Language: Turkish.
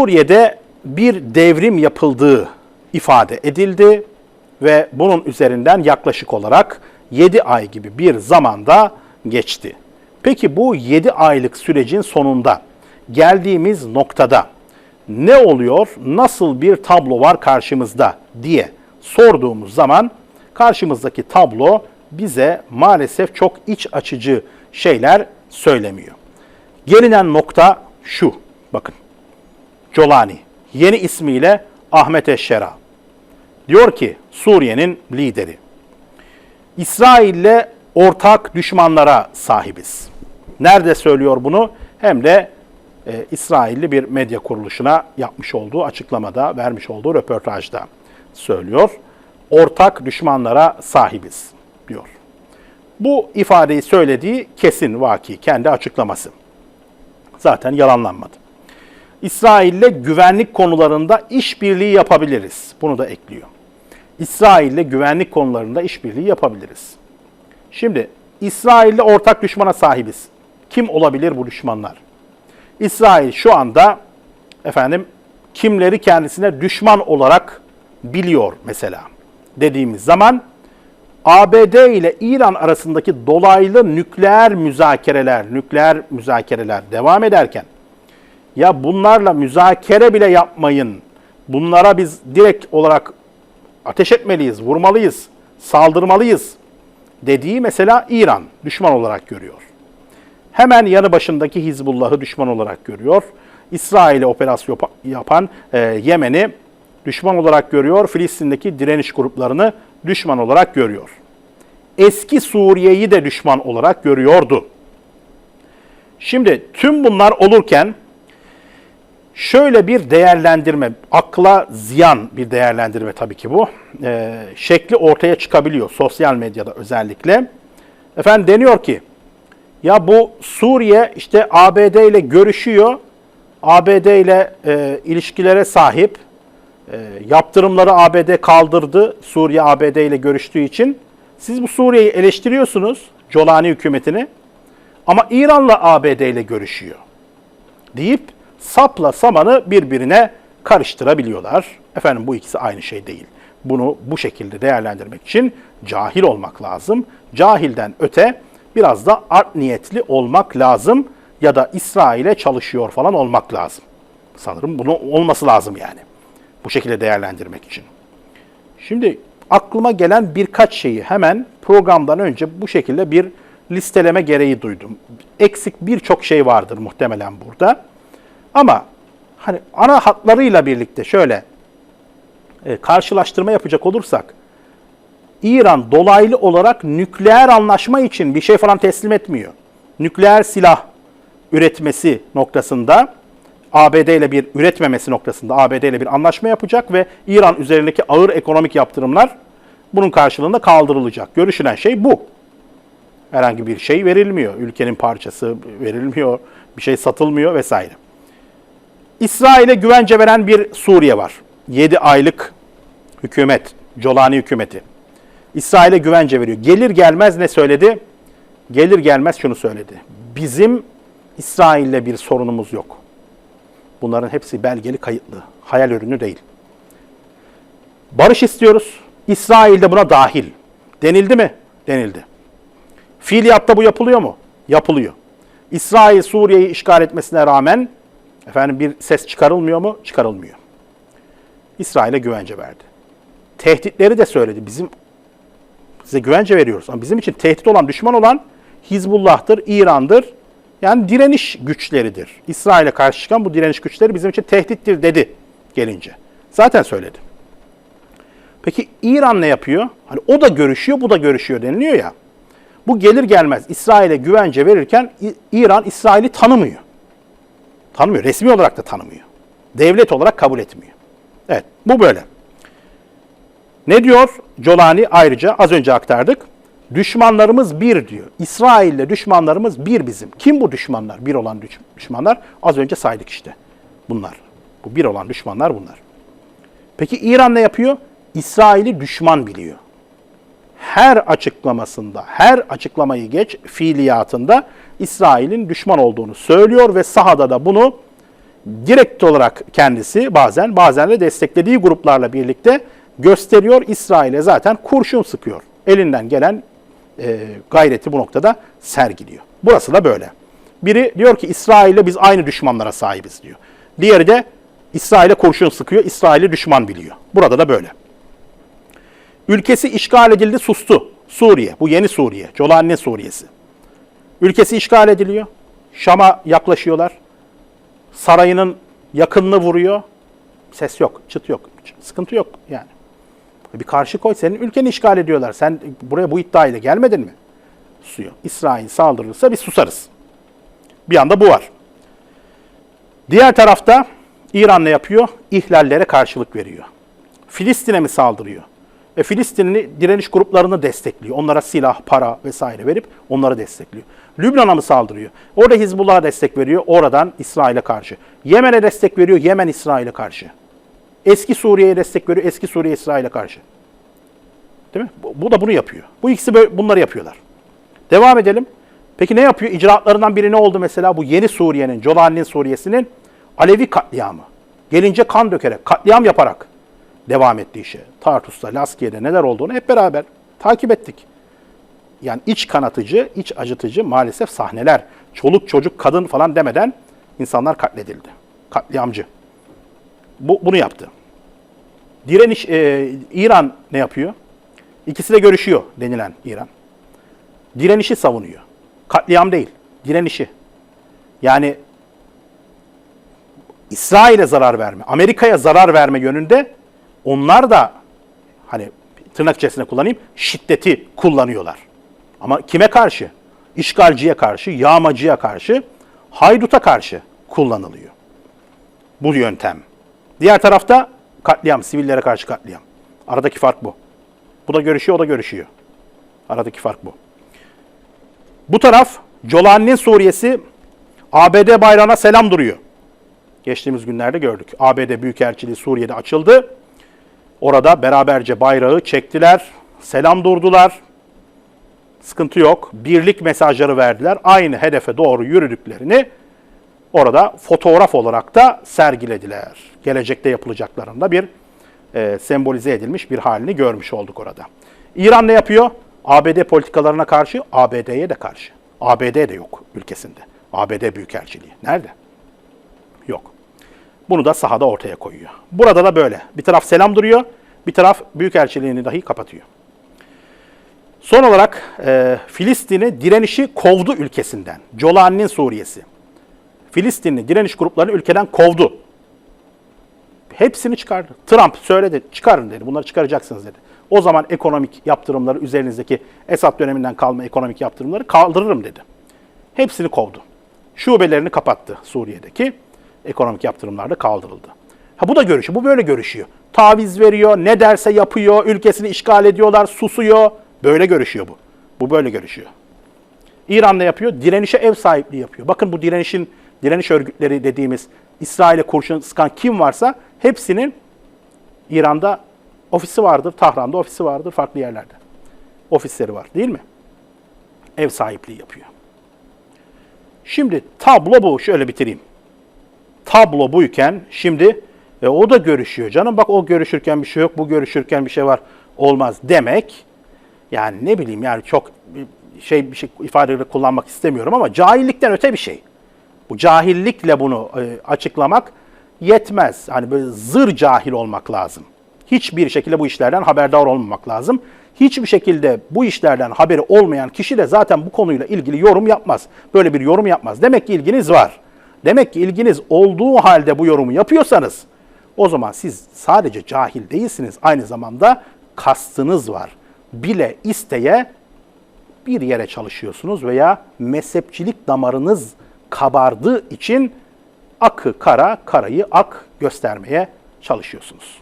Suriye'de bir devrim yapıldığı ifade edildi ve bunun üzerinden yaklaşık olarak 7 ay gibi bir zamanda geçti. Peki bu 7 aylık sürecin sonunda geldiğimiz noktada ne oluyor, nasıl bir tablo var karşımızda diye sorduğumuz zaman karşımızdaki tablo bize maalesef çok iç açıcı şeyler söylemiyor. Gelinen nokta şu, bakın. Colani, yeni ismiyle Ahmet Eşşera. Diyor ki Suriye'nin lideri. İsrail'le ortak düşmanlara sahibiz. Nerede söylüyor bunu? Hem de e, İsrailli bir medya kuruluşuna yapmış olduğu açıklamada, vermiş olduğu röportajda söylüyor. Ortak düşmanlara sahibiz diyor. Bu ifadeyi söylediği kesin vaki, kendi açıklaması. Zaten yalanlanmadı. İsrail'le güvenlik konularında işbirliği yapabiliriz. Bunu da ekliyor. İsrail'le güvenlik konularında işbirliği yapabiliriz. Şimdi İsrail'le ortak düşmana sahibiz. Kim olabilir bu düşmanlar? İsrail şu anda efendim kimleri kendisine düşman olarak biliyor mesela dediğimiz zaman ABD ile İran arasındaki dolaylı nükleer müzakereler, nükleer müzakereler devam ederken ya bunlarla müzakere bile yapmayın. Bunlara biz direkt olarak ateş etmeliyiz, vurmalıyız, saldırmalıyız dediği mesela İran düşman olarak görüyor. Hemen yanı başındaki Hizbullah'ı düşman olarak görüyor. İsrail'e operasyon yapan e, Yemen'i düşman olarak görüyor. Filistin'deki direniş gruplarını düşman olarak görüyor. Eski Suriye'yi de düşman olarak görüyordu. Şimdi tüm bunlar olurken şöyle bir değerlendirme, akla ziyan bir değerlendirme tabii ki bu. E, şekli ortaya çıkabiliyor sosyal medyada özellikle. Efendim deniyor ki ya bu Suriye işte ABD ile görüşüyor, ABD ile e, ilişkilere sahip, e, yaptırımları ABD kaldırdı Suriye ABD ile görüştüğü için. Siz bu Suriye'yi eleştiriyorsunuz, Colani hükümetini ama İran'la ABD ile görüşüyor deyip sapla samanı birbirine karıştırabiliyorlar. Efendim bu ikisi aynı şey değil. Bunu bu şekilde değerlendirmek için cahil olmak lazım. Cahilden öte biraz da art niyetli olmak lazım ya da İsrail'e çalışıyor falan olmak lazım. Sanırım bunu olması lazım yani. Bu şekilde değerlendirmek için. Şimdi aklıma gelen birkaç şeyi hemen programdan önce bu şekilde bir listeleme gereği duydum. Eksik birçok şey vardır muhtemelen burada. Ama hani ana hatlarıyla birlikte şöyle e, karşılaştırma yapacak olursak İran dolaylı olarak nükleer anlaşma için bir şey falan teslim etmiyor. Nükleer silah üretmesi noktasında ABD ile bir üretmemesi noktasında ABD ile bir anlaşma yapacak ve İran üzerindeki ağır ekonomik yaptırımlar bunun karşılığında kaldırılacak. Görüşülen şey bu. Herhangi bir şey verilmiyor. Ülkenin parçası verilmiyor, bir şey satılmıyor vesaire. İsrail'e güvence veren bir Suriye var. 7 aylık hükümet, Colani hükümeti. İsrail'e güvence veriyor. Gelir gelmez ne söyledi? Gelir gelmez şunu söyledi. Bizim İsrail'le bir sorunumuz yok. Bunların hepsi belgeli kayıtlı. Hayal ürünü değil. Barış istiyoruz. İsrail de buna dahil. Denildi mi? Denildi. Fiiliyatta bu yapılıyor mu? Yapılıyor. İsrail Suriye'yi işgal etmesine rağmen efendim bir ses çıkarılmıyor mu? Çıkarılmıyor. İsrail'e güvence verdi. Tehditleri de söyledi. Bizim size güvence veriyoruz. Ama bizim için tehdit olan, düşman olan Hizbullah'tır, İran'dır. Yani direniş güçleridir. İsrail'e karşı çıkan bu direniş güçleri bizim için tehdittir dedi gelince. Zaten söyledi. Peki İran ne yapıyor? Hani o da görüşüyor, bu da görüşüyor deniliyor ya. Bu gelir gelmez İsrail'e güvence verirken İran İsrail'i tanımıyor. Tanımıyor, resmi olarak da tanımıyor. Devlet olarak kabul etmiyor. Evet, bu böyle. Ne diyor Colani ayrıca az önce aktardık. Düşmanlarımız bir diyor. İsrail'le düşmanlarımız bir bizim. Kim bu düşmanlar? Bir olan düşmanlar. Az önce saydık işte. Bunlar. Bu bir olan düşmanlar bunlar. Peki İran ne yapıyor? İsrail'i düşman biliyor. Her açıklamasında, her açıklamayı geç fiiliyatında İsrail'in düşman olduğunu söylüyor ve sahada da bunu direkt olarak kendisi bazen bazen de desteklediği gruplarla birlikte gösteriyor. İsrail'e zaten kurşun sıkıyor. Elinden gelen e, gayreti bu noktada sergiliyor. Burası da böyle. Biri diyor ki İsrail'le biz aynı düşmanlara sahibiz diyor. Diğeri de İsrail'e kurşun sıkıyor, İsrail'i düşman biliyor. Burada da böyle. Ülkesi işgal edildi, sustu. Suriye, bu yeni Suriye, Colanne Suriye'si. Ülkesi işgal ediliyor. Şam'a yaklaşıyorlar. Sarayının yakınını vuruyor. Ses yok, çıt yok, sıkıntı yok yani. Bir karşı koy, senin ülkeni işgal ediyorlar. Sen buraya bu iddiayla gelmedin mi? Susuyor. İsrail saldırırsa biz susarız. Bir anda bu var. Diğer tarafta İran ne yapıyor? İhlallere karşılık veriyor. Filistin'e mi saldırıyor? E Filistinli direniş gruplarını destekliyor. Onlara silah, para vesaire verip onları destekliyor. Lübnan'a mı saldırıyor? Orada Hizbullah'a destek veriyor. Oradan İsrail'e karşı. Yemen'e destek veriyor. Yemen İsrail'e karşı. Eski Suriye'ye destek veriyor. Eski Suriye İsrail'e karşı. Değil mi? Bu, bu da bunu yapıyor. Bu ikisi böyle, bunları yapıyorlar. Devam edelim. Peki ne yapıyor? İcraatlarından biri ne oldu mesela? Bu yeni Suriye'nin, Jolan'in Suriye'sinin Alevi katliamı. Gelince kan dökerek, katliam yaparak devam ettiği işe. Tartus'ta, Laskiye'de neler olduğunu hep beraber takip ettik. Yani iç kanatıcı, iç acıtıcı maalesef sahneler. Çoluk, çocuk, kadın falan demeden insanlar katledildi. Katliamcı. Bu, bunu yaptı. Direniş, e, İran ne yapıyor? İkisi de görüşüyor denilen İran. Direnişi savunuyor. Katliam değil, direnişi. Yani İsrail'e zarar verme, Amerika'ya zarar verme yönünde onlar da hani tırnak içerisinde kullanayım şiddeti kullanıyorlar. Ama kime karşı? İşgalciye karşı, yağmacıya karşı, hayduta karşı kullanılıyor. Bu yöntem. Diğer tarafta katliam, sivillere karşı katliam. Aradaki fark bu. Bu da görüşüyor, o da görüşüyor. Aradaki fark bu. Bu taraf Colan'ın Suriyesi ABD bayrağına selam duruyor. Geçtiğimiz günlerde gördük. ABD Büyükelçiliği Suriye'de açıldı. Orada beraberce bayrağı çektiler, selam durdular. Sıkıntı yok. Birlik mesajları verdiler. Aynı hedefe doğru yürüdüklerini orada fotoğraf olarak da sergilediler. Gelecekte yapılacaklarında bir e, sembolize edilmiş bir halini görmüş olduk orada. İran ne yapıyor? ABD politikalarına karşı, ABD'ye de karşı. ABD de yok ülkesinde. ABD Büyükelçiliği. Nerede? Yok. Bunu da sahada ortaya koyuyor. Burada da böyle. Bir taraf selam duruyor, bir taraf büyükelçiliğini dahi kapatıyor. Son olarak e, Filistin'i direnişi kovdu ülkesinden. Colan'ın Suriyesi. Filistinli direniş gruplarını ülkeden kovdu. Hepsini çıkardı. Trump söyledi, çıkarın dedi. Bunları çıkaracaksınız dedi. O zaman ekonomik yaptırımları üzerinizdeki Esad döneminden kalma ekonomik yaptırımları kaldırırım dedi. Hepsini kovdu. Şubelerini kapattı Suriye'deki. Ekonomik yaptırımlar da kaldırıldı. Ha bu da görüşü. Bu böyle görüşüyor. Taviz veriyor, ne derse yapıyor, ülkesini işgal ediyorlar, susuyor. Böyle görüşüyor bu. Bu böyle görüşüyor. İran ne yapıyor? Direnişe ev sahipliği yapıyor. Bakın bu direnişin, direniş örgütleri dediğimiz İsrail'e kurşun sıkan kim varsa hepsinin İran'da ofisi vardır, Tahran'da ofisi vardır, farklı yerlerde. Ofisleri var değil mi? Ev sahipliği yapıyor. Şimdi tablo bu. Şöyle bitireyim. Tablo buyken şimdi e, o da görüşüyor. Canım bak o görüşürken bir şey yok, bu görüşürken bir şey var. Olmaz demek. Yani ne bileyim yani çok şey bir şey ifadeleri kullanmak istemiyorum ama cahillikten öte bir şey. Bu cahillikle bunu e, açıklamak yetmez. Hani böyle zır cahil olmak lazım. Hiçbir şekilde bu işlerden haberdar olmamak lazım. Hiçbir şekilde bu işlerden haberi olmayan kişi de zaten bu konuyla ilgili yorum yapmaz. Böyle bir yorum yapmaz. Demek ki ilginiz var. Demek ki ilginiz olduğu halde bu yorumu yapıyorsanız o zaman siz sadece cahil değilsiniz. Aynı zamanda kastınız var. Bile isteye bir yere çalışıyorsunuz veya mezhepçilik damarınız kabardığı için akı kara, karayı ak göstermeye çalışıyorsunuz.